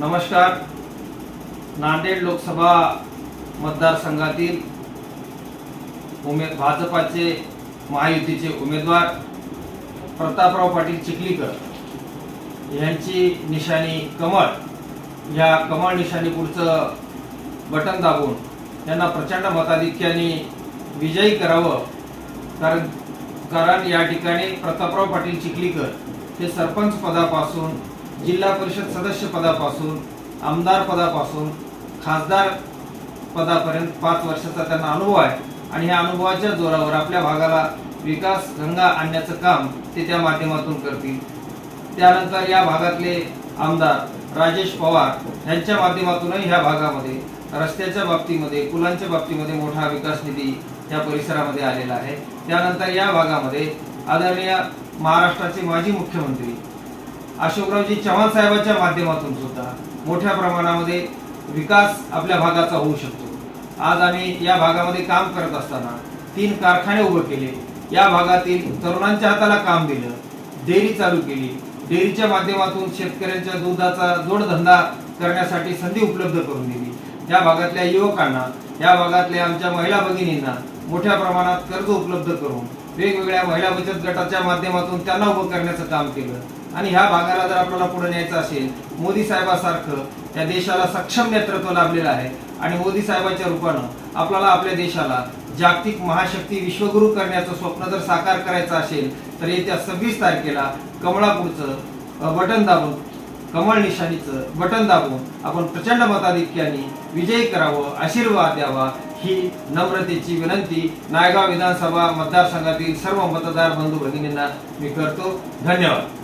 नमस्कार. नांदेड लोकसभा मतदारसंघातील उमे भाजपाचे महायुतीचे उमेदवार प्रतापराव पाटील चिखलीकर यांची निशाणी कमळ या कमळ निशाणी पुढचं बटन दाबून यांना प्रचंड मताधिक्याने विजयी करावं. कारण कारण या ठिकाणी प्रतापराव पाटील चिखलीकर हे सरपंच पदापासून जिल्हा परिषद सदस्य पदापासून आमदार पदापासून खासदार पदापर्यंत पाच वर्षाचा त्यांना अनुभव आहे. आणि ह्या अनुभवाच्या जोरावर आपल्या भागाला विकास गंगा आणण्याचं काम ते त्या माध्यमातून करतील. त्यानंतर या भागातले आमदार राजेश पवार यांच्या माध्यमातूनही ह्या भागामध्ये रस्त्याच्या बाबतीमध्ये पुलांच्या बाबतीमध्ये मोठा विकास निधी या परिसरामध्ये आलेला आहे. त्यानंतर या भागामध्ये आदरणीय महाराष्ट्राचे माजी मुख्यमंत्री अशोकरावजी चव्हाण साहेबांच्या माध्यमातून सुद्धा मोठ्या प्रमाणामध्ये विकास आपल्या भागाचा होऊ शकतो. आज आम्ही या भागामध्ये काम करत असताना तीन कारखाने उभे केले. या भागातील तरुणांच्या हाताला काम दिलं. डेअरी चालू केली. डेअरीच्या माध्यमातून शेतकऱ्यांच्या दुधाचा जोडधंदा करण्यासाठी संधी उपलब्ध करून दिली. या भागातल्या युवकांना या भागातल्या आमच्या महिला भगिनींना मोठ्या प्रमाणात कर्ज उपलब्ध करून वेगवेगळ्या महिला बचत गटाच्या माध्यमातून त्यांना उभं करण्याचं काम केलं. आणि ह्या भागाला जर आपल्याला पुढे न्यायचं असेल मोदी साहेबासारखं या देशाला सक्षम नेतृत्व लाभलेलं आहे आणि मोदी साहेबांच्या रूपानं आपल्याला आपल्या देशाला जागतिक महाशक्ती विश्वगुरु करण्याचं स्वप्न जर साकार करायचं असेल तर येत्या सव्वीस तारखेला कमळापूरचं बटन दाबून कमळ निशाणीचं बटन दाबून आपण प्रचंड मताधिक्याने विजयी करावं आशीर्वाद द्यावा ही नम्रतेची विनंती नायगाव विधानसभा मतदारसंघातील सर्व मतदार बंधू भगिनींना मी करतो. धन्यवाद.